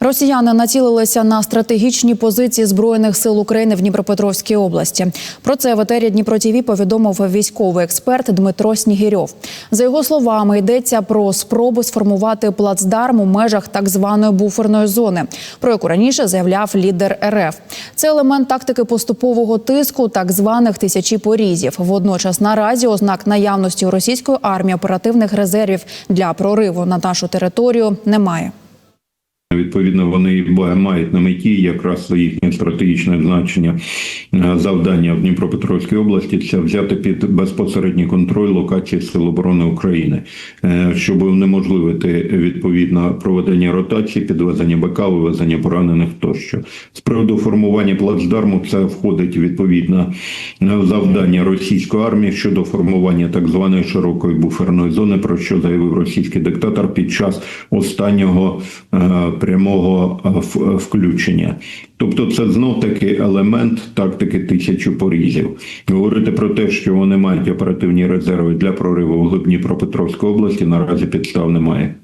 Росіяни націлилися на стратегічні позиції збройних сил України в Дніпропетровській області. Про це в етері Дніпро ТІВІ повідомив військовий експерт Дмитро Снігірьов. За його словами, йдеться про спробу сформувати плацдарм у межах так званої буферної зони, про яку раніше заявляв лідер РФ. Це елемент тактики поступового тиску, так званих тисячі порізів. Водночас наразі ознак наявності у російської армії оперативних резервів для прориву на нашу територію немає. Відповідно, вони мають на меті якраз їхнє стратегічне значення е, завдання в Дніпропетровській області це взяти під безпосередній контроль локації Сил оборони України, е, щоб унеможливити відповідно проведення ротації, підвезення БК, вивезення поранених тощо. З приводу формування плацдарму це входить відповідно завдання російської армії щодо формування так званої широкої буферної зони, про що заявив російський диктатор під час останнього е, прямого е, включення. Тобто, це знов таки елемент тактики тисячу порізів. Говорити про те, що вони мають оперативні резерви для прориву в глибні Пропетровської області, наразі підстав немає.